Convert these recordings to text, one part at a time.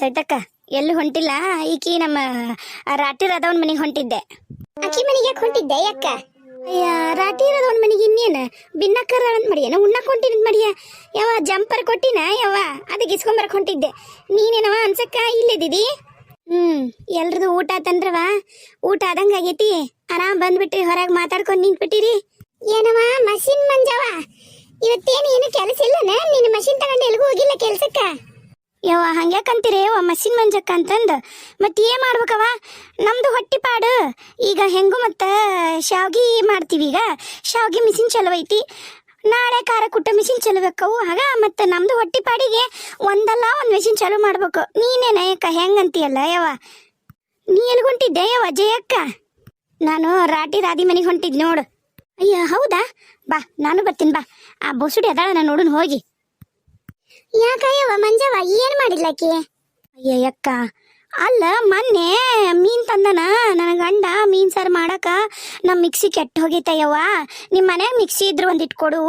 ಸೈತಕ್ಕ ಎಲ್ಲಿ ಹೊಂಟಿಲ್ಲ? ಈಕಿ ನಮ್ಮ ರಾಟಿ ರದವನ್ ಮನೆಗೆ ಹೊಂಟಿದ್ದೆ. ಅಕ್ಕಿ ಮನೆಗೆ ಯಾಕೆ ಹೊಂಟಿದ್ದೆ ಯಾಕ ಅಯ್ಯ ರಾಟಿ ರದವನ್ ಮನೆಗೆ ಇನ್ನೇನು? ಬಿನ್ನಕ್ಕರ ಅಂತ ಮಾಡಿಯನ? ಉಣ್ಣಕ್ ಹೊಂಟಿನ ಮಾಡಿಯ? ಯಾವ ಜಂಪರ್ ಕೊಟ್ಟಿನ? ಯಾವ ಅದಕ್ಕೆ ಇಸ್ಕೊಂಬರಕ್ ಹೊಂಟಿದ್ದೆ. ನೀನೇನವ ಅನ್ಸಕ್ಕ? ಇಲ್ಲಿದ್ದೀವಿ ಹ್ಮ್ ಎಲ್ರದು ಊಟ ತಂದ್ರವ ಊಟ ಆದಂಗ ಆಗೈತಿ? ಆರಾಮ್ ಬಂದ್ಬಿಟ್ರಿ ಹೊರಗೆ ಮಾತಾಡ್ಕೊಂಡು ನಿಂತ್ಬಿಟ್ಟಿರಿ. ಏನವ ಮಷಿನ್ ಮಂಜವ ಇವತ್ತೇನು ಏನು ಕೆಲಸ ಇಲ್ಲನ? ನೀನು ಮಷಿನ್ ತಗೊಂಡು ಎಲ್ಗೂ ಹೋಗಿಲ್ಲ ಕೆಲ್ಸಕ್ಕ? ಯವ್ವ, ಹಂಗ್ಯಾಕಂತೀರಿ? ಯವ್ವ, ಮಸಿನ್ ಮಂಜಕ್ಕ ಅಂತಂದು. ಮತ್ತೆ ಏನ್ ಮಾಡ್ಬೇಕವ ನಮ್ದು ಹೊಟ್ಟಿ ಪಾಡು. ಈಗ ಹೆಂಗು ಮತ್ತ ಶಾವ್ಗಿ ಮಾಡ್ತೀವಿ ಈಗ. ಶಾವ್ಗಿ ಮಿಷಿನ್ ಚಲೋ ಐತಿ. ನಾಳೆ ಖಾರ ಕುಟ್ಟ ಮಿಷಿನ್ ಚಲಬೇಕು ಆಗ ಮತ್ತೆ ನಮ್ದು ಹೊಟ್ಟಿ ಪಾಡಿಗೆ ಒಂದಲ್ಲ ಒಂದ್ ಮಿಷಿನ್ ಚಲೋ ಮಾಡ್ಬೇಕು. ನೀನೇನ ಯಾಕ ಹೆಂಗಂತೀಯಲ್ಲ ಯವ್ವ? ನೀ ಎಲ್ಲಿ ಹೊಂಟಿದ್ದೆ ಯವ್ವ, ಜಯಕ್ಕ? ನಾನು ರಾಟಿ ರಾದಿ ಮನೆಗೆ ಹೊಂಟಿದ್ ನೋಡು. ಅಯ್ಯ, ಹೌದಾ? ಬಾ, ನಾನು ಬರ್ತೀನಿ, ಬಾ. ಆ ಬೊಸುಡಿ ಅದಾಳ ನಾನು ನೋಡುನ್ ಹೋಗಿ. ಯಾಕಯ್ಯವ ಮಂಜವ ಏನ್ ಮಾಡಿಲ್ಲಕ್ಕಿ ಅಯ್ಯಕ್ಕ ಅಲ್ಲ ಮೊನ್ನೆ ಮೀನ್ ತಂದನ, ನನ್ನ ಗಂಡ ಮೀನ್ ಸಾರು ಮಾಡಕ ನಮ್ಮ ಮಿಕ್ಸಿ ಕೆಟ್ಟ ಹೋಗೈತಯ್ಯವ್ವ ನಿಮ್ಮ ಮನ್ಯಾಗ ಮಿಕ್ಸಿ ಇದ್ರು ಒಂದಿಟ್ಕೊಡು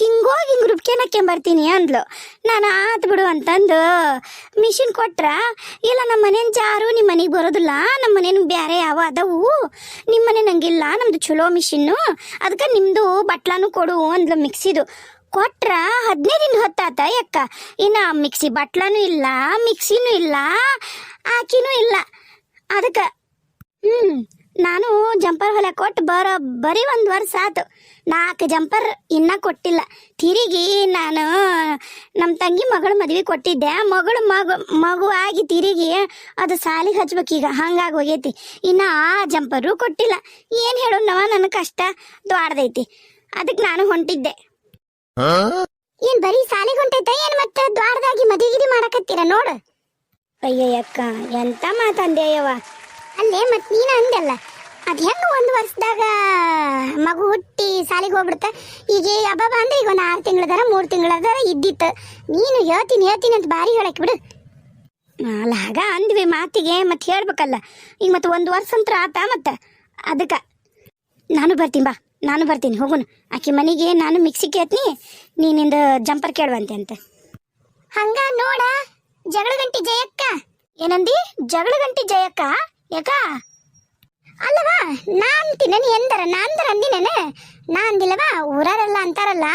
ಹಿಂಗೋಗಿ ಹಿಂಗ್ ರುಬ್ಕೆನಕ್ಕೆ ಬರ್ತೀನಿ ಅಂದ್ಲು. ನಾನು ಆತ್ ಬಿಡು ಅಂತಂದು ಮಿಷಿನ್ ಕೊಟ್ರ, ಇಲ್ಲ ನಮ್ಮ ಮನೇನ್ ಜಾರು ನಿಮ್ಮ ಮನೆಗೆ ಬರೋದಿಲ್ಲ ನಮ್ಮ ಮನೇನ್ ಬ್ಯಾರೆ ಯಾವ ಅದಾವು. ನಿಮ್ಮ ಮನೆ ನಂಗಿಲ್ಲ, ನಮ್ದು ಚಲೋ ಮಿಷಿನ್ನು ಅದಕ್ಕೆ ನಿಮ್ದು ಬಟ್ಲಾನು ಕೊಡು ಅಂದ್ಲು ಮಿಕ್ಸಿದು. ಕೊಟ್ರ ಹದಿನೈದು ದಿನ ಹೊತ್ತಾತ ಯಕ್ಕ. ಇನ್ನ ಮಿಕ್ಸಿ ಬಟ್ಲನೂ ಇಲ್ಲ, ಮಿಕ್ಸಿನೂ ಇಲ್ಲ, ಆಕಿನೂ ಇಲ್ಲ. ಅದಕ್ಕೆ, ಹ್ಮ್, ನಾನು ಜಂಪರ್ ಹೊಲ ಕೊಟ್ಟು ಬರೋ, ಬರೀ ಒಂದು ವರ್ಷ ಆತು. ನಾಲ್ಕು ಜಂಪರ್ ಇನ್ನ ಕೊಟ್ಟಿಲ್ಲ. ತಿರುಗಿ ನಾನು ನಮ್ಮ ತಂಗಿ ಮಗಳ ಮದ್ವೆ ಕೊಟ್ಟಿದ್ದೆ. ಮಗಳು ಮಗು ಮಗು ಆಗಿ ತಿರುಗಿ ಅದು ಸಾಲಿಗೆ ಹಚ್ಬೇಕೀಗ, ಹಂಗಾಗಿ ಹೋಗೈತಿ. ಇನ್ನ ಆ ಜಂಪರು ಕೊಟ್ಟಿಲ್ಲ. ಏನು ಹೇಳೋಣವ ನನ್ನ ಕಷ್ಟ ದ್ವಾಡ್ದೈತಿ ಅದಕ್ಕೆ ನಾನು ಹೊಂಟಿದ್ದೆ. ಏನ್ ಬರೀ ಸಾಲಿಗೆ ಹೊಂಟೈತ? ಏನ್ ಮತ್ತೆ ದ್ವಾರದಾಗಿ ಮದುವೆಗಿರಿ ಮಾಡಕತ್ತೀರ? ನೋಡು. ಅಯ್ಯಯ್ಯಕ್ಕ, ಎಂತ ಮಾತಂದೆಯವ್ವ ಅಲ್ಲೇ ಮತ್ ನೀನ ಅಂದಲ್ಲ ಅದ್ ಹೆಂಗ ಒಂದ್ ವರ್ಷದಾಗ ಮಗು ಹುಟ್ಟಿ ಸಾಲಿಗೆ ಹೋಗ್ಬಿಡ್ತ? ಈಗ ಹಬ್ಬ ಅಂದ್ರೆ ಈಗ ಒಂದ್ ಆರು ತಿಂಗಳದಾರ, ಮೂರ್ ತಿಂಗಳದಾರ ಇದ್ದಿತ್ತು. ನೀನು ಹೇಳ್ತೀನಿ ಹೇಳ್ತೀನಿ ಅಂತ ಬಾರಿ ಹೇಳಕ್ ಬಿಡು. ಅಲ್ಲ, ಹಾಗ ಅಂದ್ವಿ ಮಾತಿಗೆ ಮತ್ತೆ ಹೇಳ್ಬೇಕಲ್ಲ. ಈಗ ಮತ್ತೆ ಒಂದು ವರ್ಷ ಅಂತ ಆತ ಮತ್ತೆ? ಅದಕ್ಕೆ. ನಾನು ಬರ್ತೀನಿ, ಬಾ. ನಾನು ಬರ್ತೀನಿ ಹೋಗೋಣ ಆಕೆ ಮನೆಗೆ ನಾನು ಮಿಕ್ಸಿ ಕೇಳ್ತೀನಿ, ನೀನಿಂದ ಜಂಪರ್ ಕೇಳುವಂತೆ ಅಂತ. ಹಂಗ ನೋಡ ಜಗಳ ಗಂಟಿ ಜಯಕ್ಕ. ಏನಂದಿ? ಜಗಳ ಗಂಟಿ ಜಯಕ್ಕ? ಯಾಕ? ಅಲ್ಲವಾ, ನಾ ಅಂತೀನಿ ಎಂದರ? ನಾ ಅಂದರ ಅಂದಿನೇನ. ನಾ ಅಂದಿಲ್ಲವಾ ಊರಾರೆಲ್ಲ ಅಂತಾರಲ್ಲ.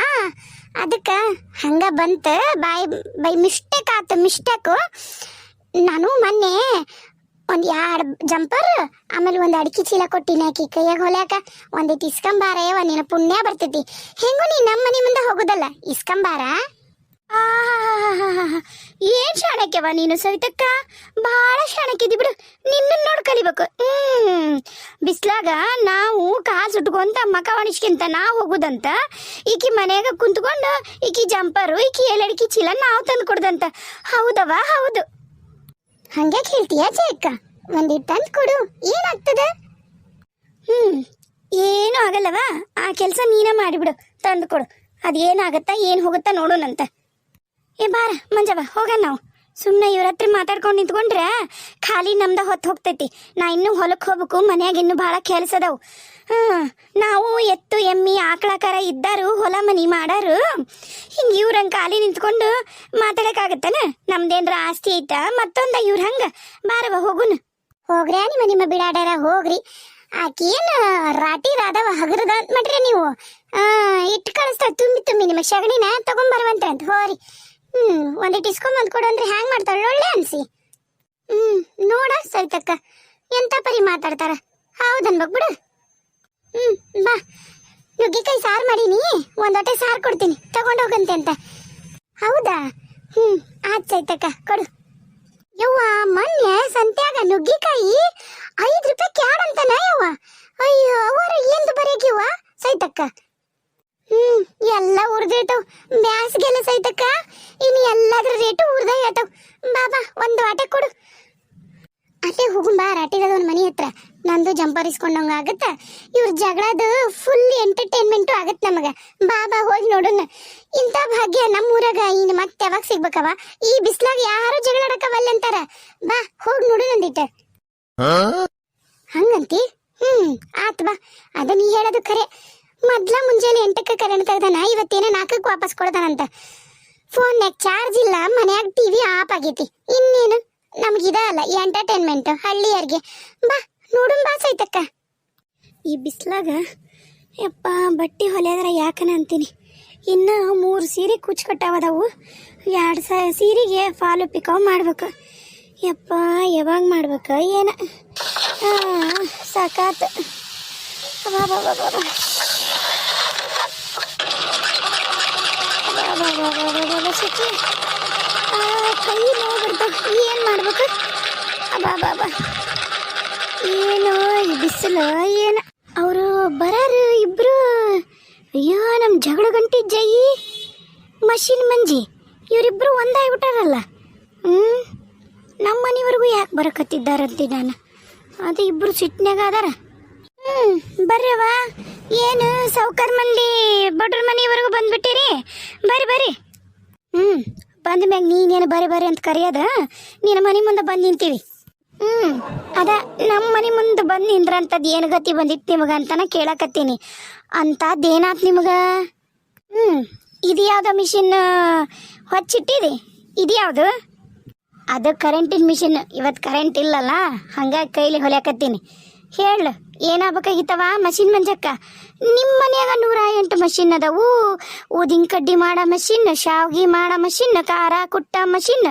ಅದಕ್ಕ ಹಂಗ ಬಂತ, ಬಾಯ್, ಬೈ ಮಿಸ್ಟೇಕ್ ಆತು ಮಿಸ್ಟೇಕು ನಾನು ಮೊನ್ನೆ ಒಂದ್ ಎರಡು ಜಂಪರ್, ಆಮೇಲೆ ಒಂದ್ ಅಡಿಕೆ ಚೀಲ ಕೊಟ್ಟಿನ ಆಕಿ. ಕೈಯಾಗ ಹೊಲ್ಯಾಕ ಒಂದಿಟ್ಟು ಇಸ್ಕಂಬಾರ ಒಂದ್ ನಿನ್ನ ಪುಣ್ಯ ಬರ್ತೈತಿ. ಹೆಂಗು ನೀ ನಮ್ಮ ಮನೆ ಮುಂದೆ ಹೋಗುದಲ್ಲ? ಇಸ್ಕಂಬಾರ. ಏನ್ ಶಾಣಕ್ಯವ ನೀನು ಸವಿತಕ್ಕ? ಬಹಳ ಶಾಣಕ್ಯದಿ ಬಿಡು. ನಿನ್ನ ನೋಡ್ ಕಲಿಬೇಕು. ಹ್ಮ್. ಬಿಸ್ಲಾಗ ನಾವು ಕಾಸು ಉಟ್ಕೊಂತ ಮಕ ಒಣಿಸ್ಕಿಂತ ನಾವು ಹೋಗುದಂತ, ಈಕಿ ಮನೆಯಾಗ ಕುಂತ್ಕೊಂಡು ಈಕಿ ಜಂಪರು, ಈಕಿ ಏಳಡಿಕೆ ಚೀಲ ನಾವು ತಂದು ಕೊಡ್ದಂತ ಹೌದವ ಹೌದು. ಹಂಗೆ ಹೇಳ್ತೀಯ ಜಯಕ್ಕ ಒಂದಿಟ್ಟು ತಂದು ಕೊಡು. ಏನಾಗ್ತದ? ಹ್ಮ್, ಏನೂ ಆಗಲ್ಲವಾ? ಆ ಕೆಲಸ ನೀನೇ ಮಾಡಿಬಿಡು. ತಂದು ಕೊಡು. ಅದೇನಾಗತ್ತಾ ಏನು ಹೋಗುತ್ತಾ ನೋಡೋಣಂತ. ಏ, ಬಾರ ಮಂಜವ ಹೋಗೋಣ ನಾವು. ಸುಮ್ಮನೆ ಇವ್ರ ಹತ್ರ ಮಾತಾಡ್ಕೊಂಡು ನಿಂತ್ಕೊಂಡ್ರೆ ಖಾಲಿ ನಮ್ದ ಹೊತ್ತು ಹೋಗ್ತೈತಿ. ನಾ ಇನ್ನೂ ಹೊಲಕ್ಕೆ ಹೋಗ್ಬೇಕು, ಮನ್ಯಾಗ ಇನ್ನೂ ಭಾಳ ಕೆಲಸ ಅದಾವು. ನಾವು ಎತ್ತು, ಎಮ್ಮಿ, ಆಕಳಕಾರ ಇದ್ದಾರು, ಹೊಲ ಮನಿ ಮಾಡಾರು. ಹಿಂಗೆ ಇವ್ರಂಗೆ ಖಾಲಿ ನಿಂತ್ಕೊಂಡು ಮಾತಾಡಕ್ಕಾಗತ್ತನ? ನಮ್ದೇನ್ರ ಆಸ್ತಿ ಐತಾ? ಮತ್ತೊಂದ ಇವ್ರ ಹಂಗ? ಬಾರವ ಹೋಗುನ. ಹೋಗ್ರಿ, ನಿಮ್ಮ ನಿಮ್ಮ ಬಿಡಾಡ್ಯಾರ ಹೋಗ್ರಿ. ಆಕೇನ್ ರಾಟಿ ರಾಧವ ಹಗರದ ಅಂತ ಮಾಡ್ರಿ ನೀವು. ಇಟ್ಟು ಕಳಿಸ್ತಾಳ, ತುಂಬಿ ತುಂಬಿ ನಿಮ್ಮ ಶಗಣಿನ ತಗೊಂಬರುವಂತ ಅಂತ ಹೋರಿ. ಹ್ಮ್ ಒಂದಿಟ್ಟು ಇಸ್ಕೊಂಬಂದ್ ಕೊಡು ಅಂದ್ರೆ ಹ್ಯಾಂಗ್ ಮಾಡ್ತಾಳ, ಒಳ್ಳೆ ಅನ್ಸಿ. ಹ್ಮ್, ನೋಡ ಸರಿತಕ್ಕ ಎಂತ ಪರಿ ಮಾತಾಡ್ತಾರ? ಹೌದನ್ಬೇಕು ಬಿಡು. ಹ್ಮ್, ಬಾ. ನುಗ್ಗಿಕಾಯಿ ಸಾರು ಮಾಡೀನಿ ಒಂದೊಟ್ಟೆ ಸಾರು ಕೊಡ್ತೀನಿ ತಗೊಂಡೋಗಂತೆ ಅಂತ. ಹೌದಾ? ಹ್ಮ್ ಸೈತಕ್ಕ ಕೊಡು. ನುಗ್ಗಿಕಾಯಿ? ಐದ್ ರೂಪಾಯಿ ಕ್ಯಾಡ್ ಅಂತ ನಾಯವ್ವ ಅಯ್ಯೋ ಅವರ ಎಂದು ಬರೇಕಿವ ಸೈತಕ್ಕ. ಹ್ಮ್, ಎಲ್ಲ ಉರ್ದಿರ್ತಾವ್. ಬ್ಯಾಸ್ಗೆಲ್ಲ ಸೈತಕ್ಕ. ಇನ್ನು ಎಲ್ಲಾದ್ರ ರೇಟು ಉರ್ದ ಹೇಳ್ತಾವ್. ಬಾಬಾ ಒಂದು ಆಟೆ ಕೊಡು. ಅಲ್ಲೇ ಹೋಗುಂಬಾ ರಾಟಿಗದ ಒಂದು ಮನೆ ಹತ್ರ. ನಂದು ಜಂಪರ್ ಇಸ್ಕೊಂಡಂಗ ಆಗತ್ತ. ಇವ್ರ ಜಗಳದ ಫುಲ್ ಎಂಟರ್ಟೈನ್ಮೆಂಟು ಆಗತ್ ನಮಗ. ಬಾ ಬಾ ಹೋಗಿ ನೋಡೋಣ. ಇಂಥ ಭಾಗ್ಯ ನಮ್ಮ ಊರಾಗ ಇನ್ನು ಮತ್ತೆ ಯಾವಾಗ ಸಿಗ್ಬೇಕವ ಈ ಬಿಸ್ಲಾಗ ಯಾರು ಜಗಳಾಡಕವಲ್ಲ ಅಂತಾರ? ಬಾ ಹೋಗಿ ನೋಡು ನಂದಿಟ್ಟ ಹಂಗಂತಿ? ಹ್ಮ್ ಆತ್ ಬಾ. ಅದ ನೀ ಹೇಳದು ಖರೆ. ಮೊದ್ಲ ಮುಂಜಾನೆ ಎಂಟಕ್ಕೆ ಕರೆಂಟ್ ತೆಗ್ದಾನ ಇವತ್ತೇನ ನಾಲ್ಕಕ್ಕೆ ವಾಪಸ್ ಕೊಡ್ತಾನಂತ ಫೋನ್ಯಾಗ ಚಾರ್ಜ್ ಇಲ್ಲ ಮನ್ಯಾಗ ಟಿವಿ ಆಫ್ ಆಗೈತಿ. ಇನ್ನೇನು? ನಮ್ಗಿದ ಅಲ್ಲ ಎಂಟರ್ಟೈನ್ಮೆಂಟ್ ಹಳ್ಳಿಯರ್ಗೆ. ಬಾ ನೋಡುನ್ ಬಾಸ ಐತಕ್ಕ ಈ ಬಿಸ್ಲಾಗ ಯಪ್ಪ ಬಟ್ಟೆ ಹೊಲಿಯೋದ್ರ ಯಾಕನ ಅಂತೀನಿ ಇನ್ನು ಮೂರು ಸೀರೆ ಕುಚ್ಚು ಕಟ್ಟಾವದವು ಎರಡು ಸ ಸೀರೆಗೆ ಫಾಲು ಪಿಕಾವ್ ಮಾಡ್ಬೇಕು ಯಪ್ಪ ಯಾವಾಗ ಮಾಡ್ಬೇಕು ಏನ ಸಾಕಾತ ಕೈ ನೋವು ಏನು ಮಾಡ್ಬೇಕು ಬಾ ಬಾ ಬಾ ಏನು ಬಿಸಿಲು, ಏನು. ಅವರು ಬರಾರು ಇಬ್ರು. ಅಯ್ಯೋ ನಮ್ಮ ಜಗಳ ಗಂಟಿ ಜೈ. ಮಷಿನ್ ಮಂಜಿ, ಇವರಿಬ್ರು ಒಂದಾಗ್ಬಿಟ್ಟಾರಲ್ಲ. ಹ್ಞೂ ನಮ್ಮ ಮನೆವರೆಗೂ ಯಾಕೆ ಬರಕತ್ತಿದ್ದಾರಂತೆ ನಾನು? ಅದು ಇಬ್ರು ಸಿಟ್ನ್ಯಾಗ ಅದಾರ. ಹ್ಞೂ ಬರ್ರವ ಏನು ಸೌಕರ್ ಮಂದಿ, ಬಡ್ರ ಮನೆವರೆಗೂ ಬಂದ್ಬಿಟ್ಟಿರಿ? ಬರ್ರಿ ಬರ್ರಿ. ಹ್ಞೂ ಬಂದ ಮ್ಯಾಗ ನೀನೇನು ಬರೀ ಬರ್ರಿ ಅಂತ ಕರೆಯೋದ, ನಿನ್ನ ಮನೆ ಮುಂದೆ ಬಂದು ನಿಂತೀವಿ. ಹ್ಮ್, ಅದ ನಮ್ಮ ಮನೆ ಮುಂದೆ ಬಂದು ನಿಂದ್ರಂಥದ್ದು ಏನು ಗತಿ ಬಂದಿತ್ತು ನಿಮಗ ಅಂತಾನ ಕೇಳಕತ್ತೀನಿ. ಅಂತದ್ದೇನಾತ್ ನಿಮಗ? ಹ್ಮ್, ಇದು ಯಾವ್ದ ಮಿಷಿನ್ ಹೊಚ್ಚಿಟ್ಟಿದೆ? ಇದು ಯಾವುದು? ಅದು ಕರೆಂಟಿನ ಮಿಷಿನ್ ಇವತ್ತು ಕರೆಂಟ್ ಇಲ್ಲಲ್ಲ, ಹಂಗಾಗಿ ಕೈಲಿ ಹೊಲಿಯಾಕತ್ತೀನಿ. ಹೇಳು, ಏನಾಗಬೇಕಾಗಿತ್ತವ ಮಷಿನ್ ಮಂಜಕ್ಕ? ನಿಮ್ಮ ಮನ್ಯಾಗ ನೂರ ಎಂಟು ಮಷಿನ್ ಅದಾವು. ಊದಿನ ಕಡ್ಡಿ ಮಾಡೋ ಮಷಿನ್ ಶಾವ್ಗಿ ಮಾಡೋ ಮಷಿನ್ ಖಾರ ಕುಟ್ಟ ಮಷಿನ್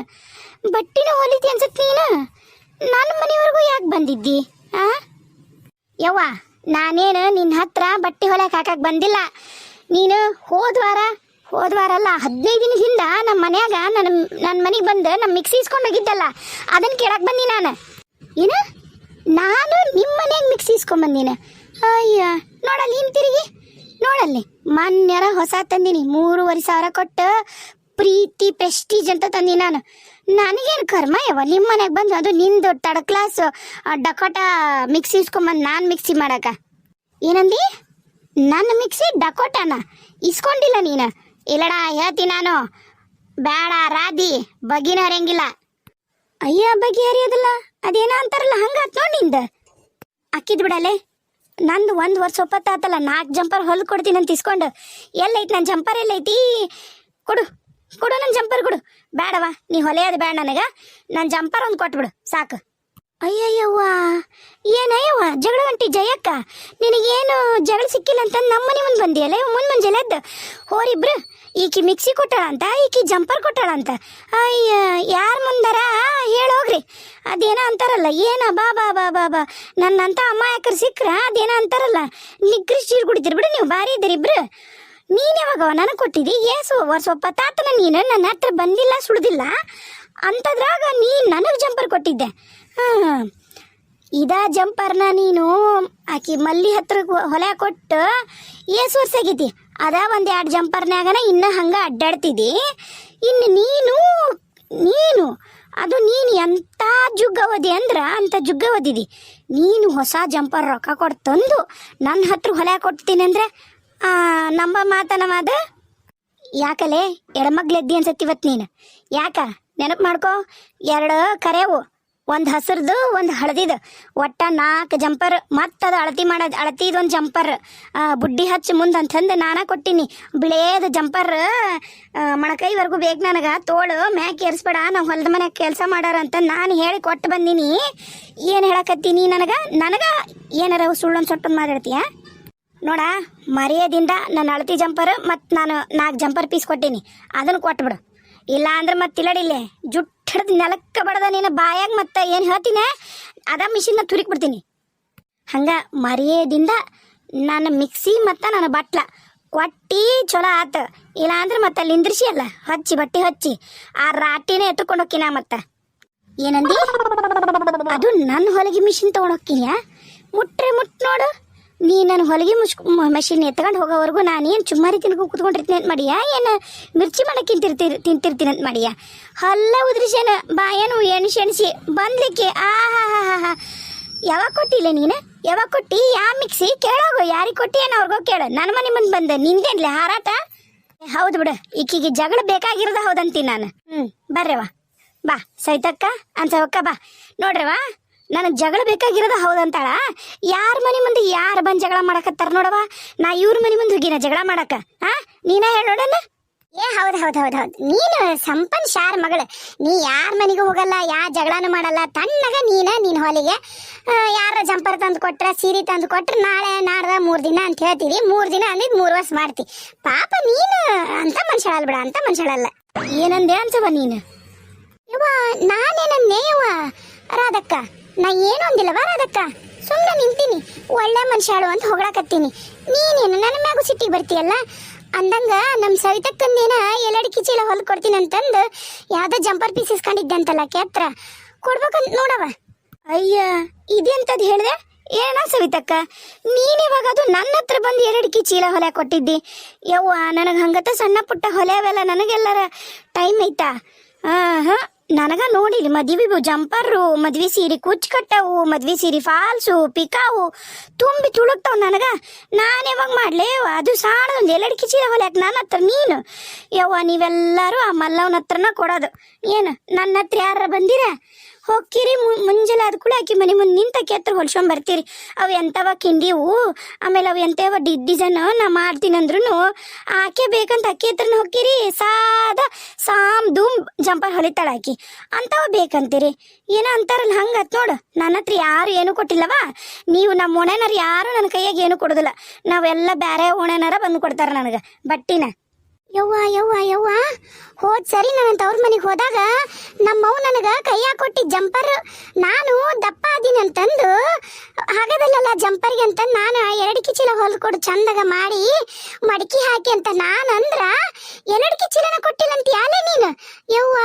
ಬಟ್ಟಿನ ಹೊಲಿತಿ ಅನ್ಸತ್ ನೀನು? ನನ್ನ ಮನೆಯವರೆಗೂ ಯಾಕೆ ಬಂದಿದ್ದಿ? ಆ? ಯವ್ವ, ನಾನೇನು ನಿನ್ನ ಹತ್ರ ಬಟ್ಟೆ ಹೊಲಕ್ಕೆ ಹಾಕಕ್ಕೆ ಬಂದಿಲ್ಲ. ನೀನು ಹೋದ್ವಾರ ಹೋದ್ವಾರ ಅಲ್ಲ, ಹದಿನೈದು ದಿನದಿಂದ ನಮ್ಮ ಮನ್ಯಾಗ ನನ್ನ ನನ್ನ ಮನೆಗೆ ಬಂದು ನಮ್ಮ ಮಿಕ್ಸಿ ಇಸ್ಕೊಂಡು ಹೋಗಿದ್ದಲ್ಲ ಅದನ್ನು ಕೇಳಕ್ಕೆ ಬಂದಿ ನಾನು. ಏನು? ನಾನು ನಿಮ್ಮ ಮನ್ಯಾಗ ಮಿಕ್ಸಿ ಇಸ್ಕೊಂಬಂದಿನ ಅಯ್ಯ, ನೋಡಲ್ಲಿ ಹಿಂತಿರುಗಿ ನೋಡಲ್ಲಿ. ಮೊನ್ನೆರ ಹೊಸ ತಂದಿನಿ, ಮೂರುವರೆ ಸಾವಿರ ಕೊಟ್ಟು ಪ್ರೀತಿ ಪ್ರೆಸ್ಟೀಜ್ ಅಂತ ತಂದಿ ನಾನು. ನನಗೇನು ಕರ್ಮ ಯಾವ ನಿಮ್ಮ ಮನೆಗೆ ಬಂದು ಅದು ನಿಂದು ತಡ ಕ್ಲಾಸ್ ಡಕೋಟ ಮಿಕ್ಸಿ ಇಸ್ಕೊಂಬಂದು ನಾನು ಮಿಕ್ಸಿ ಮಾಡಕ. ಏನಂದಿ? ನನ್ನ ಮಿಕ್ಸಿ ಡಕೋಟನ. ಇಸ್ಕೊಂಡಿಲ್ಲ ನೀನು. ಇಲ್ಲಡ ಹೇಳ್ತಿ ನಾನು. ಬೇಡ ರಾಧಿ. ಬಗಿನ ಹರಿಯಂಗಿಲ್ಲ ಅಯ್ಯ ಬಗೆ ಹರಿಯೋದಿಲ್ಲ ಅದೇನೋ ಅಂತಾರಲ್ಲ ಹಂಗಾತ್ ನೋಡಿ ನಿಂದ. ಅಕ್ಕಿದ್ ಬಿಡಲೆ. ನಂದು ಒಂದು ವರ್ಷ ಒಪ್ಪತ್ತಾತಲ್ಲ ನಾಲ್ಕು ಜಂಪರ್ ಹೊಲ್ದು ಕೊಡ್ತೀನಿ ಅಂತ ಇಸ್ಕೊಂಡು. ಎಲ್ಲೈತಿ ನನ್ನ ಜಂಪರ್ ಎಲ್ಲೈತಿ? ಕೊಡು. ಕೊಡು ನನ್ನ ಜಂಪರ್ ಕೊಡು. ಬೇಡವಾ ನೀ ಹೊಲೆಯೋದು ಬೇಡ ನನಗೆ. ನನ್ನ ಜಂಪರ್ ಒಂದು ಕೊಟ್ಬಿಡು, ಸಾಕು. ಅಯ್ಯಯ್ಯವ್ವ, ಏನಯ್ಯವ್ವ ಜಗಳ ಗಂಟಿ ಜಯಕ್ಕ? ನಿನಗೇನು ಜಗಳ ಸಿಕ್ಕಿಲ್ಲ ಅಂತ ನಮ್ಮ ಮನೆ ಮುಂದೆ ಬಂದಿಯಲ್ಲ? ಇವ್ ಮುಂದೆ ಮುಂಜಾನೆ ಎದ್ದು ಹೋರಿಬ್ರು, ಈಕಿ ಮಿಕ್ಸಿ ಕೊಟ್ಟಾಳ ಅಂತ, ಈಕಿ ಜಂಪರ್ ಕೊಟ್ಟಾಳ ಅಂತ. ಅಯ್ಯ, ಯಾರ ಮುಂದಾರ? ಹೇಳೋಗ್ರಿ ಅದೇನೋ ಅಂತಾರಲ್ಲ, ಏನ ಬಾ ಬಾ ಬಾ ಬಾ ಬಾ. ನನ್ನಂತ ಅಮಾಯಕರು ಸಿಕ್ಕ್ರ, ಅದೇನ ಅಂತಾರಲ್ಲ. ನಿಗ್ರಿ ಶೀರ್ ಕುಡಿತಿರ್ಬಿಡು ನೀವು ಬಾರಿ ಇದ್ರಿ ಇಬ್ರು ನೀನ್ ಯಾವಾಗ ನನಗೆ ಕೊಟ್ಟಿದ್ದಿ ಏಸು ವರ್ಷ ತಾತನ ನೀನು ನನ್ನ ಹತ್ರ ಬಂದಿಲ್ಲ ಸುಳ್ದಿಲ್ಲ ಅಂಥದ್ರಾಗ ನೀನು ನನಗೆ ಜಂಪರ್ ಕೊಟ್ಟಿದ್ದೆ. ಹಾಂ ಇದ ಜಂಪರ್ನ ನೀನು ಆಕಿ ಮಲ್ಲಿ ಹತ್ರ ಹೊಲ ಕೊಟ್ಟು ಏಸು ಆಗೈತಿ ಅದ ಒಂದು ಎರಡು ಜಂಪರ್ನ್ಯಾಗನ ಇನ್ನ ಹಂಗ ಅಡ್ಡಾಡ್ತಿದಿ ಇನ್ನು ನೀನು ನೀನು, ಅದು ನೀನು ಎಂಥ ಜುಗ್ಗ ಓದಿ ಅಂದ್ರ ಅಂತ ಜುಗ್ಗ ಓದಿದಿ ನೀನು ಹೊಸ ಜಂಪರ್ ರೊಕ್ಕ ಕೊಟ್ಟು ತಂದು ನನ್ನ ಹತ್ರ ಹೊಲ ಕೊಡ್ತೀನಿ ಅಂದ್ರೆ ಆ, ನಂಬ ಮಾತನವಾದ? ಯಾಕಲೆ? ಎಡಮಗ್ಲೆದ್ದಿ ಅನ್ಸತ್ತಿ ಇವತ್ತು ನೀನು. ಯಾಕ? ನೆನಪು ಮಾಡ್ಕೋ. ಎರಡು ಕರೆವು. ಒಂದು ಹಸಿರ್ದು ಒಂದು ಹಳದಿದು. ಒಟ್ಟ ನಾಲ್ಕು ಜಂಪರ್. ಮತ್ತದ ಅಳತಿ ಮಾಡೋದು ಅಳತಿದು ಒಂದು ಜಂಪರ್. ಬುಡ್ಡಿ ಹಚ್ಚಿ ಮುಂದೆ ಅಂತಂದು ನಾನ ಕೊಟ್ಟಿನಿ. ಬಿಳೇದ ಜಂಪರ್. ಮೊಣಕೈವರೆಗೂ ಬೇಕು ನನಗೆ. ತೋಳು ಮ್ಯಾಕ್ ಏರಿಸ್ಬೇಡ. ನಾವು ಹೊಲದ ಮನೆ ಕೆಲಸ ಮಾಡಾರ ಅಂತ ನಾನು ಹೇಳಿ ಕೊಟ್ಟು ಬಂದಿನಿ. ಏನು ಹೇಳಕತ್ತೀನಿ ನನಗೆ? ನನಗೆ ಏನಾರ ಸುಳ್ಳೊಂದು ಸೊಟ್ಟೊಂದು ಮಾತಾಡ್ತೀಯಾ? ನೋಡ, ಮರ್ಯಾದಿಂದ ನನ್ನ ಅಳತಿ ಜಂಪರ್ ಮತ್ತು ನಾನು ನಾಲ್ಕು ಜಂಪರ್ ಪೀಸ್ ಕೊಟ್ಟೀನಿ. ಅದನ್ನು ಕೊಟ್ಬಿಡು. ಇಲ್ಲ ಅಂದ್ರೆ ಮತ್ತೆ ಇಲ್ಲಡಿಲ್ಲೇ ಜುಟ್ಟು ಹಿಡ್ದು ನೆಲಕ್ಕೆ ಬಡದ ನೀನು ಬಾಯಾಗ ಮತ್ತೆ ಏನು ಹೇಳ್ತೀನಿ? ಅದ ಮಿಷಿನ್ನ ತುರಿಕ್ ಬಿಡ್ತೀನಿ. ಹಂಗ ಮರ್ಯಾದಿಂದ ನನ್ನ ಮಿಕ್ಸಿ ಮತ್ತು ನನ್ನ ಬಟ್ಲ ಕೊಟ್ಟಿ ಚಲೋ ಆತು. ಇಲ್ಲ ಅಂದ್ರೆ ಮತ್ತೆ ಅಲ್ಲಿ ನಿಂದ್ರಿಸಿ ಅಲ್ಲ. ಹಚ್ಚಿ, ಬಟ್ಟೆ ಹಚ್ಚಿ. ಆ ರಾಟಿನೇ ಎತ್ಕೊಂಡು ಹೋಗ್ಕಿನ ಮತ್ತೆ. ಏನಂದಿ? ಅದು ನನ್ನ ಹೊಲಿಗೆ ಮಿಷಿನ್ ತೊಗೊಂಡೋಗ್ತೀಯ ಮುಟ್ರೆ ಮುಟ್ ನೋಡು. ನೀ ನನ್ನ ಹೊಲಿಗೆ ಮುಷ್ ಮಷಿನ್ ಎತ್ಕೊಂಡು ಹೋಗೋವರೆಗೂ ನಾನೇನು ಚುಮ್ಮಾರಿ ತಿನ್ಕೊಂಡು ಕುತ್ಕೊಂಡಿರ್ತೀನಿ ಅಂತ ಮಾಡಿಯಾ? ಏನು ಮಿರ್ಚಿ ಮಾಡಕ್ಕೆ ತಿಂತಿರ್ತೀರಿ, ತಿಂತಿರ್ತೀನಿ ಅಂತ ಮಾಡಿಯಾ? ಹಲ್ಲ ಉದ್ರಿಸೇನ, ಬಾಯನು ಎಣಿಸಿ ಎಣಿಸಿ ಬಂದ್ಲಿಕ್ಕೆ ಆ ಹಾ ಹಾ ಹಾ ಹಾ ಯಾವಾಗ ಕೊಟ್ಟಿಲ್ಲ ನೀನು? ಯಾವಾಗ ಕೊಟ್ಟಿ? ಯಾ ಮಿಕ್ಸಿ? ಕೇಳೋಗು, ಯಾರಿಗೆ ಕೊಟ್ಟಿ ಏನೋ ಅವ್ರಿಗೋ ಕೇಳು. ನನ್ನ ಮನೆ ಮುಂದೆ ಬಂದೆ, ನಿಂದೇನ್ಲೆ ಹಾರಾಟ? ಹೌದು ಬಿಡು, ಈಕಿಗೆ ಜಗಳ ಬೇಕಾಗಿರೋದ ಹೌದಂತೀನಿ ನಾನು. ಹ್ಞೂ ಬರ್ರವ ಬಾ ಸೈತಕ್ಕ ಅನ್ಸವಕ್ಕ ಬಾ. ನೋಡ್ರವ ನನಗೆ ಜಗಳ ಬೇಕಾಗಿರೋದ ಹೌದಂತಾಳ ಯಾರ ಮನೆ ಮುಂದೆ ಯಾರು ಬಂದು ಜಗಳ ಮಾಡಕತ್ತಾರ ನೋಡವ ನಾ ಇವ್ರ ಮನೆ ಮುಂದೆ ಹೋಗಿನ ಜಗಳ ಮಾಡಕ. ಹಾ ನೀನ ಹೇಳ ನೋಡಣ ಏ ಹೌದು ಹೌದು ಹೌದು ಹೌದು. ನೀನು ಸಂಪನ್ ಶಾರ್ ಮಗಳು. ನೀ ಯಾರ ಮನೆಗೂ ಹೋಗಲ್ಲ ಯಾರ ಜಗಳನೂ ಮಾಡಲ್ಲ. ತಣ್ಣಗ ನೀನ ನಿನ್ ಹೊಲಿಗೆ. ಯಾರ ಜಂಪರ್ ತಂದು ಕೊಟ್ರ ಸೀರೆ ತಂದು ಕೊಟ್ರ ನಾಳೆ ನಾಡ್ದ ಮೂರ್ ದಿನ ಅಂತ ಹೇಳ್ತೀರಿ. ಮೂರ್ ದಿನ ಅಂದಿದ್ ಮೂರ್ ವರ್ಷ ಮಾಡ್ತಿ. ಪಾಪ ನೀನು ಅಂತ ಮನುಷ್ಯಳಲ್ಲ ಬಿಡ ಅಂತ ಮನುಷ್ಯಳಲ್ಲ ಏನಂದೆ ಅನ್ಸವ ನೀನು? ಯವ್ವ ನಾನೇನಂದೆ ಯವ್ವ? ರಾಧಕ್ಕ. ನಾ ಏನು ಅಂದಿಲ್ಲವ ಅದಕ್ಕ ಸುಮ್ಮನೆ ನಿಂತೀನಿ. ಒಳ್ಳೆ ಮನುಷ್ಯಾಳು ಅಂತ ಹೊಗಳಕತ್ತೀನಿ. ನೀನೇನು ನನ್ನ ಮ್ಯಾಗು ಸಿಟ್ಟಿಗೆ ಬರ್ತೀಯಲ್ಲ? ಅಂದಂಗ ನಮ್ಮ ಸವಿತಕ್ಕಂದೇನ ಎಲ್ಲಡಿಕೆ ಚೀಲ ಹೊಲ್ದು ಕೊಡ್ತೀನಿ ಅಂತಂದು ಯಾವುದೋ ಜಂಪರ್ ಪೀಸ್ ಇಸ್ಕೊಂಡಿದ್ದೆ ಅಂತಲ್ಲ ಕೆತ್ರ. ಕೊಡ್ಬೇಕಂತ ನೋಡವ ಅಯ್ಯ, ಇದೆಂತದ್ ಹೇಳ್ದೆ? ಏನ ಸವಿತಕ್ಕ? ನೀನ್ ಇವಾಗ ಅದು ನನ್ನ ಹತ್ರ ಬಂದು ಎರಡಿಕೆ ಚೀಲ ಹೊಲೆ ಕೊಟ್ಟಿದ್ದಿ. ಯವ್ವ, ನನಗೆ ಹಂಗತ ಸಣ್ಣ ಪುಟ್ಟ ಹೊಲೆ ಅವೆಲ್ಲ ನನಗೆಲ್ಲರ ಟೈಮ್ ಐತಾ? ಹಾಂ ಹಾ ನನಗ ನೋಡಿಲಿ ಮದ್ವಿ ಜಂಪರು, ಮದ್ವಿ ಸೀರೆ ಕುಚ್ ಕಟ್ಟವು ಮದ್ವಿ ಸೀರೆ ಫಾಲ್ಸು ಪಿಕಾವು, ತುಂಬಿ ತುಳುಕ್ತಾವ್ ನನಗ. ನಾನು ಯಾವಾಗ ಮಾಡ್ಲೇ, ಯವ್ವ? ಅದು ಸಾಣ ಒಂದು ಕಿಚಿದವಲ್ಲ ಯಾಕೆ ನನ್ನ ಹತ್ರ ನೀನು. ಯವ್ವ, ನೀವೆಲ್ಲರೂ ಆ ಮಲ್ಲವನ ಹತ್ರನ ಕೊಡೋದು. ಏನು ನನ್ನ ಹತ್ರ ಯಾರ ಬಂದಿರ? ಹೋಗ್ಕಿರಿ ಮು- ಮುಂಜಾನೆ ಆದ ಕೂಡ ಆಕಿ ಮನೆ ಮುಂದೆ ನಿಂತ ಹತ್ರ ಹೊಲ್ಸ್ಕೊಂಡ್ ಬರ್ತೀರಿ. ಅವು ಎಂತವ ಕಿಂಡಿವು ಆಮೇಲೆ ಅವು ಎಂತವ ಡಿ ಡಿಸೈನ್ ನಾ ಮಾಡ್ತೀನಿ ಅಂದ್ರೂ ಆಕೆ ಬೇಕಂತ ಅಕ್ಕಿ ಹತ್ರನ ಹೋಗ್ತೀರಿ? ಸಾದ ಸಾಮ್ ಧೂಮ್ ಜಂಪರ್ ಹೊಲಿತಾಳ ಆಕಿ. ಅಂತವ ಬೇಕಂತೀರಿ. ಏನೋ ಅಂತಾರಲ್ಲ ಹಂಗತ್ ನೋಡು. ನನ್ನ ಹತ್ರ ಯಾರು ಏನು ಕೊಟ್ಟಿಲ್ಲವಾ? ನೀವು ನಮ್ಮ ಓಣೆನಾರ ಯಾರು ನನ್ನ ಕೈಯಾಗ ಏನು ಕೊಡೋದಿಲ್ಲ. ನಾವೆಲ್ಲ ಬೇರೆ ಓಣೆನಾರ ಬಂದು ಕೊಡ್ತಾರ ನನಗೆ. ಬಟ್ಟಿನ. ಯವ್ವ ಯವ್ವ ಯವ್ವ. ಹೋದ್ ಸರಿ ನಾನು ತವ್ರ ಮನೆಗೆ ಹೋದಾಗ ನಮ್ಮವ್ ನನಗ ಕೈಯಾಗ ಕೊಟ್ಟಿ ಜಂಪರ್, ನಾನು ದಪ್ಪ ಅದೀನಿ ಅಂತಂದು, ಹಾಗದಲ್ಲಲ್ಲ ಜಂಪರ್ಗೆ ಅಂತ ನಾನು ಎರಡು ಕಿಚೀಲ ಹೊಲ್ದು ಕೊಡು ಚಂದಗ ಮಾಡಿ ಮಡಕಿ ಹಾಕಿ ಅಂತ ನಾನು ಅಂದ್ರ ಎರಡು ಕಿಚೀಲನ ಕೊಟ್ಟಿಲ್ಲಂತ ಯಾಲೆ ನೀನು. ಯವ್ವ,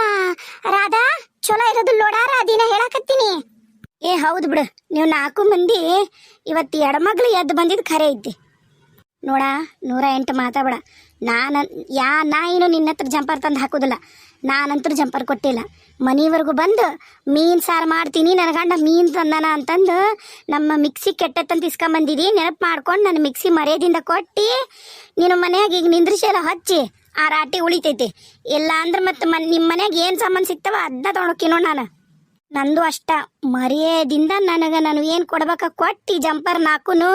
ರಾಧಾ, ಚಲೋ ಇರೋದು ಲೋಡಾರ ಅದಿನ ಹೇಳಕತ್ತೀನಿ. ಏ, ಹೌದು ಬಿಡು. ನೀವು ನಾಲ್ಕು ಮಂದಿ ಇವತ್ತು ಎಡಮಗ್ಳು ಎದ್ದು ಬಂದಿದ್ದು ಖರೆ ಐತಿ. ನೋಡ, ನೂರ ಎಂಟು ಮಾತಾಬೇಡ ನಾನು, ಯಾ, ನಾ ಏನು ನಿನ್ನ ಹತ್ರ ಜಂಪರ್ ತಂದು ಹಾಕೋದಿಲ್ಲ. ನಾನಂತೂ ಜಂಪರ್ ಕೊಟ್ಟಿಲ್ಲ. ಮನೆವರೆಗೂ ಬಂದು ಮೀನು ಸಾರು ಮಾಡ್ತೀನಿ, ನನ್ನ ಗಂಡ ಮೀನು ತಂದಾನ ಅಂತಂದು ನಮ್ಮ ಮಿಕ್ಸಿ ಕೆಟ್ಟತ್ತಂತ ಇಸ್ಕೊಂಬಂದಿದಿ, ನೆನಪು ಮಾಡ್ಕೊಂಡು ನನ್ನ ಮಿಕ್ಸಿ ಮರ್ಯಾದಿಂದ ಕೊಟ್ಟು ನೀನು ಮನೆಯಾಗ ಈಗ ನಿಂದ್ರಿಸೆಲ್ಲ ಹಚ್ಚಿ ಆ ರಾಟಿ ಉಳಿತೈತಿ. ಇಲ್ಲ ಅಂದ್ರೆ ಮತ್ತೆ ಮನ್ ನಿಮ್ಮ ಮನೆಯಾಗ ಏನು ಸಾಮಾನು ಸಿಗ್ತಾವ ಅದನ್ನ ತೊಗೊಂಡೋಕಿನೋ ನಾನು. ನಂದು ಅಷ್ಟ. ಮರ್ಯಾದಿಂದ ನನಗೆ ನಾನು ಏನು ಕೊಡ್ಬೇಕ ಕೊಟ್ಟು ಜಂಪರ್ ನಾಲ್ಕುನು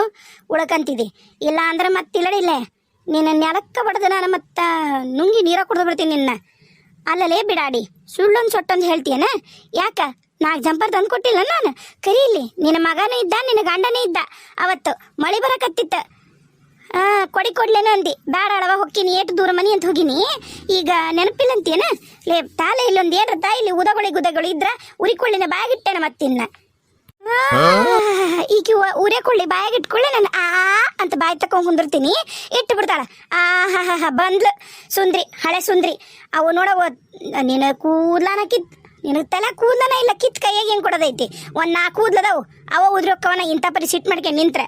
ಉಳ್ಕಂತಿದ್ದೆ ಇಲ್ಲ ಅಂದ್ರೆ ಮತ್ತೆ ಇಲ್ಲಡಿಲ್ಲೇ ನಿನ್ನ ನೆಲಕ್ಕ ಬಡ್ದು ನಾನು ಮತ್ತೆ ನುಂಗಿ ನೀರ ಕುಡ್ದು ಬಿಡ್ತೀನಿ ನಿನ್ನ. ಅಲ್ಲಲೇ ಬಿಡಾಡಿ, ಸುಳ್ಳೊಂದು ಸೊಟ್ಟೊಂದು ಹೇಳ್ತೀಯನ? ಯಾಕ? ನಾಲ್ಕು ಜಂಪರ್ ತಂದು ಕೊಟ್ಟಿಲ್ಲ ನಾನು? ಕರೀಲಿ ನಿನ್ನ ಮಗನೂ ಇದ್ದ, ನಿನ್ನ ಗಂಡನೇ ಇದ್ದ. ಅವತ್ತು ಮಳೆ ಬರಕತ್ತಿತ್ತು. ಹಾಂ ಕೊಡಿ ಕೊಡ್ಲೇನ ಅಂದಿ. ಬೇಡ ಅಳವ ಹೊಕ್ಕಿನಿ ಏಟು ದೂರ ಮನಿ ಅಂತ ಹೋಗಿನಿ. ಈಗ ನೆನಪಿಲ್ಲ ಅಂತೀಯನ ಲೇ, ತಾಲೆ ಇಲ್ಲೊಂದು ಏನ್ರ ಇಲ್ಲಿ ಉದಗೊಳಿ ಗುದಗಳು ಇದ್ರ ಉರಿಕೊಳ್ಳಿನ ಬಾಗಿಟ್ಟೆನ ಮತ್ತಿನ್ನ. ಈಗ ಉರೇ ಕೊಳ್ಳಿ, ಬಾಯಾಗ ಇಟ್ಕೊಳ್ಳಿ, ನಾನು ಆ ಅಂತ ಬಾಯಿ ತಕೊಂಡ್ ಕುಂದಿರ್ತೀನಿ. ಇಟ್ಟು ಬಿಡ್ತಾಳ. ಆ ಬಂದ್ಲು. ಸುಂದ್ರಿ, ಹಳೆ ಸುಂದ್ರಿ. ಅವು ನೋಡವ ನೀನು ಕೂದ್ಲಾನ ಕಿತ್, ನಿನಗೆ ತಲೆ ಕೂದ್ಲನ ಇಲ್ಲ, ಕಿತ್ ಕೈಯಾಗ ಹೆಂಗೆ ಕೊಡೋದೈತಿ? ಒಂದ್ ನಾಲ್ಕು ಕೂದ್ಲದವು. ಅವ ಉದ್ರಕ್ಕವನ ಇಂಥ ಪರಿ ಸಿಟ್ ಮಾಡ್ಕೊಂಡು ನಿಂತ್ರ.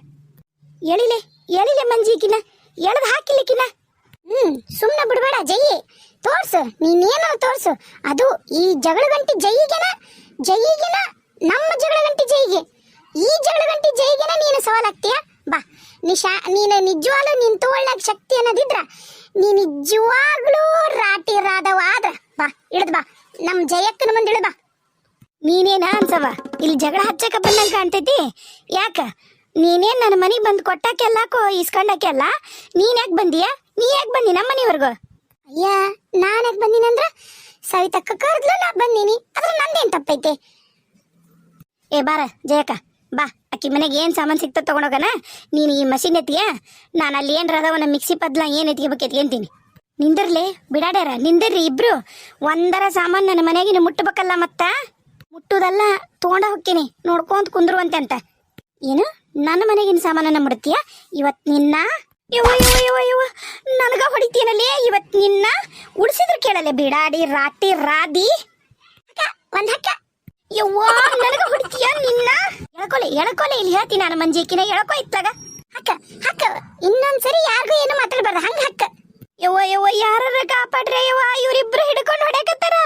ಎಳಿಲೆ ಎಳಿಲೆ ಮಂಜಿಕಿನ ಎಳ್ದು ಕಿನ್ನ ಹ್ಮ್ ಸುಮ್ಮನೆ ಬಿಡ್ಬೇಡ ಜೈ ತೋರ್ಸು ನೀನೇನ ತೋರ್ಸು? ಅದು ಈ ಜಗಳ ಗಂಟಿ ಜಯಿಗೆನ ಜಯಿಗೆನ ನಮ್ಮ ಜಗಳ ಗಂಟಿ ಜೈಗೆ. ಈ ಜಗಳ ಗಂಟಿ ಜೈಗೆನ ನೀನು ಸವಾಲಾಗ್ತೀಯ? ಬಾ. ನಿಶಾ ನೀನು ನಿಜವಾಗ್ಲೂ ನೀನ್ ತಗೊಳ್ಳಕ್ ಶಕ್ತಿ ಅನ್ನೋದಿದ್ರ ನೀ ನಿಜವಾಗ್ಲೂ ರಾಟಿ ರಾಧವಾದ ಬಾ ಇಳ್ದ್ ಬಾ. ನಮ್ ಜಯಕ್ಕನ ಮುಂದೆ ಇಳ್ದ್ ಬಾ. ನೀನೇನ ಅನ್ಸವ? ಇಲ್ಲಿ ಜಗಳ ಹಚ್ಚಕ ಬಂದಂಗ ಕಾಣ್ತೈತಿ? ಯಾಕ? ನೀನೇನ್ ನನ್ನ ಮನೆಗೆ ಬಂದು ಕೊಟ್ಟಾಕೆಲ್ಲ ಕೋ ಇಸ್ಕೊಂಡಾಕೆಲ್ಲ ನೀನ್ ಯಾಕೆ ಬಂದಿಯ? ನೀ ಯಾಕೆ ಬಂದಿ ನಮ್ಮ ಮನೆವರೆಗೂ? ಅಯ್ಯ ನಾನ್ಯಾಕ್ ಬಂದಿನಂದ್ರ? ಸವಿತಕ್ಕ ಕರ್ದ್ಲು ನಾ ಬಂದೀನಿ. ಅದ್ರ ನಂದೇನ್ ತಪ್ಪೈತೆ? ಏ, ಬಾರ ಜಯಕ ಬಾ. ಅಕ್ಕಿ ಮನೆಗೆ ಏನು ಸಾಮಾನು ಸಿಗ್ತದೆ ತಗೊಂಡೋಗನ ನೀನು ಈ ಮಷಿನ್ ಎತ್ತಿಗೆ ನಾನು ಅಲ್ಲಿ ಏನ್ರ ಅದಾವ ನಮ್ಮ ಮಿಕ್ಸಿ ಪದ್ಲ ಏನು ಎತ್ಕೋಬೇಕು ಎತ್ಕೊಂತೀನಿ ನಿಂದಿರ್ಲಿ, ಬಿಡಾಡ್ಯಾರ, ನಿಂದಿರ್ರಿ ಇಬ್ರು. ಒಂದರ ಸಾಮಾನು ನನ್ನ ಮನೆಗೆ ಮುಟ್ಟಬೇಕಲ್ಲ ಮತ್ತ? ಮುಟ್ಟುದಲ್ಲ, ತಗೊಂಡ ಹೋಗ್ತೀನಿ. ನೋಡ್ಕೊಂತ ಕುಂದ್ರುವಂತೆ ಅಂತ ಏನು? ನನ್ನ ಮನೆಗಿನ ಸಾಮಾನನ್ನ ಮುಡ್ತೀಯ ಇವತ್ತು ನಿನ್ನ? ಯವ್ವ ಯವ್ವ ಯವ್ವ ಯವ್ವ. ನನಗ ಹೊಡಿತೀನಲ್ಲೇ ಇವತ್ ನಿನ್ನ? ಉಡ್ಸಿದ್ರು ಕೇಳಲೆ, ಬಿಡಾಡಿ ರಾಟಿ ರಾದಿ. ಒಂದ್ ಹಕ್ಕ. ಯವ್ವ, ನನಗ ಹುಡುಕಿಯ ನಿನ್ನ? ಎಳ್ಕೊಲೆ ಎಳ್ಕೊಲೆ ಇಲ್ಲಿ ಹೇಳ್ತೀನಿ ನಾನು ಮಂಜಿಕಿನ, ಎಳ್ಕೊ ಇತ್ತಾಗ. ಹಕ್ಕ ಹಕ್ಕ ಇನ್ನೊಂದ್ಸರಿ ಯಾರಿಗೂ ಏನು ಮಾತಾಡ್ಬಾರ್ದು, ಹಂಗ ಹಕ್ಕ ಯವ್ವ ಯವ್ವ ಯಾರ ಕಾಪಾಡ್ರೆ ಯವ್ವ? ಇವ್ರಿಬ್ರು ಹಿಡ್ಕೊಂಡು ಹೊಡೆಕತ್ತಾರ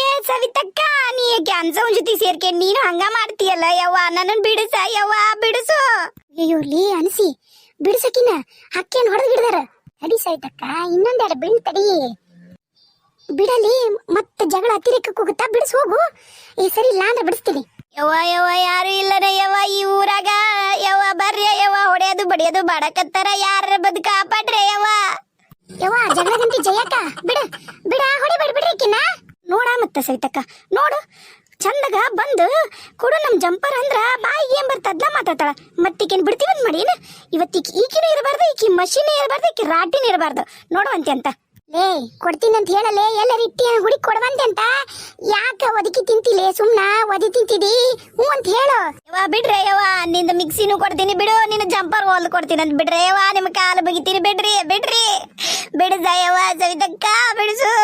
ಏ, ಸವಿತಕ್ಕ, ನೀ ಕ್ಯಾನ್ಸರ್ ಜೊತೆ ಸೇರ್ಕೆ, ನೀನು ಹಂಗ ಮಾಡ್ತೀಯಲ್ಲ ಯವ್ವ? ನನ್ನ ಬಿಡಿಸ, ಯವ್ವ, ಬಿಡಿಸು. ಅಯ್ಯೋ, ಲೀ, ಅನಿಸಿ ಬಿಡಿಸಕಿನ ಹಕ್ಕೇನ್ ಹೊಡೆದ್ ಬಿಡ್ದಾರ ಅಡಿ ಸೈತಕ್ಕ ಇನ್ನೊಂದೆರಡು ಬಿಳ್ ತಡಿ. ಬಿಡಲಿ ಮತ್ತೆ ಜಗಳ ಅತಿರೇಕಕ್ಕೆ ಹೋಗುತ್ತಾ? ಬಿಡಿಸ್ ಹೋಗು. ಈ ಸರಿ ಇಲ್ಲ ಅಂದ್ರೆ ಬಿಡಿಸ್ತೀನಿ. ಯವ್ವ ಯವ್ವ ಯಾರು ಇಲ್ಲರ ಯವ್ವ ಈ ಊರಾಗ? ಯವ್ವ ಬರ್ರಿ ಯವ್ವ ಹೊಡೆಯೋದು ಬಡಿಯೋದು ಬಾಡಕತ್ತಾರ ಯಾರ ಬದ್ ಕಾಪಾಡ್ರೆ ಯವ್ವ. ಯವ್ವ ಜಗಳ ಗಂಟಿ ಜಯಕ್ಕ? ಬಿಡ ಬಿಡ ಹೊಡಿ ಬಿಡ್ ಬಿಡ್ರಿ ಕಿನ್ನ ನೋಡ ಮತ್ತೆ ಸವಿತಕ್ಕ ನೋಡು. ಚಂದಗ ಬಂದು ಕೊಡು ನಮ್ಮ ಜಂಪರ್ ಅಂದ್ರ ಬಾಯಿಗೆ ಏನ್ ಬರ್ತದ್ಲ ಮಾತಾಡ್ತಾಳ. ಮತ್ತೀಕೇನ್ ಬಿಡ್ತೀವಂತ ಮಾಡಿ ಏನ್? ಇವತ್ತಿಕ್ ಈಕಿನೂ ಇರಬಾರ್ದು ಈಕಿ ಮಷಿನ್ ಇರಬಾರ್ದು ಈಕಿ ರಾಟಿನೇ ಇರಬಾರ್ದು. ನೋಡುವಂತೆ ಅಂತ. ಲೇ ಕೊಡ್ತೀನಿ ಅಂತ ಹೇಳಲೇ, ಎಲ್ಲರ ಇಟ್ಟಿ ಹುಡಿ ಕೊಡುವಂತೆ ಅಂತ ಯಾಕ ಒದಕಿ ತಿಂತಿಲೇ, ಸುಮ್ನ ಒದಿ ತಿಂತಿದಿ? ಹ್ಞೂ ಅಂತ ಹೇಳು. ಯವ್ವ, ಬಿಡ್ರೆ ಯವ್ವ, ನಿಂದ ಮಿಕ್ಸಿನೂ ಕೊಡ್ತೀನಿ ಬಿಡು, ನಿನ್ನ ಜಂಪರ್ ಹೊಲ್ದು ಕೊಡ್ತೀನಿ ಅಂತ ಬಿಡ್ರಿ ಯವ್ವ, ನಿಮ್ಮ ಕಾಲು ಬಗಿತೀನಿ ಬಿಡ್ರಿ ಬಿಡ್ರಿ. ಬಿಡದ ಯವ್ವ, ಸವಿತಕ್ಕ, ಬಿಡಿಸು.